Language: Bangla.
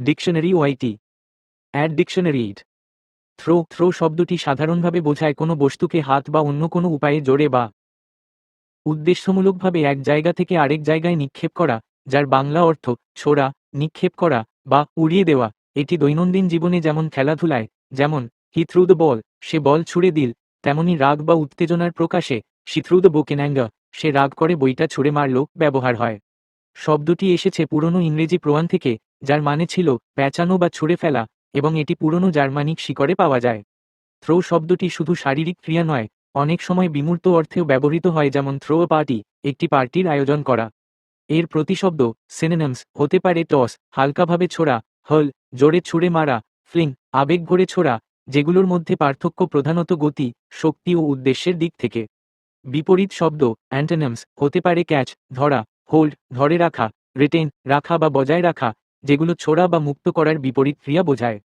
ডিকশনারি ওয়াইটি অ্যাড ডিকশনারি ইট থ্রো থ্রো শব্দটি সাধারণভাবে বোঝায় কোনো বস্তুকে হাত বা অন্য কোনো উপায়ে জোরে বা উদ্দেশ্যমূলকভাবে এক জায়গা থেকে আরেক জায়গায় নিক্ষেপ করা, যার বাংলা অর্থ ছোড়া, নিক্ষেপ করা বা উড়িয়ে দেওয়া। এটি দৈনন্দিন জীবনে যেমন খেলাধুলায়, যেমন হি থ্রু দ্য বল সে বল ছুড়ে দিল, তেমনি রাগ বা উত্তেজনার প্রকাশে she threw the book in anger সে রাগ করে বইটা ছুড়ে মারল ব্যবহার হয়। শব্দটি এসেছে পুরনো ইংরেজি প্রমাণ থেকে, যার মানে ছিল প্যাঁচানো বা ছুঁড়ে ফেলা, এবং এটি পুরনো জার্মানিক শিকড়ে পাওয়া যায়। থ্রো শব্দটি শুধু শারীরিক ক্রিয়া নয়, অনেক সময় বিমূর্ত অর্থেও ব্যবহৃত হয় যেমন থ্রো পার্টি, একটি পার্টির আয়োজন করা। এর প্রতিশব্দ সিনেনামস হতে পারে টস, হালকাভাবে ছোড়া, হল, জোরে ছুঁড়ে মারা, ফ্লিং, আবেগ ভরে ছোড়া, যেগুলোর মধ্যে পার্থক্য প্রধানত গতি, শক্তি ও উদ্দেশ্যের দিক থেকে। বিপরীত শব্দ অ্যান্টেনামস হতে পারে ক্যাচ, ধরা হোল্ড ধরে রাখা রিটেন রাখা বা বজায় রাখা, যেগুলো ছোড়া বা মুক্ত করার বিপরীত ক্রিয়া বোঝায়।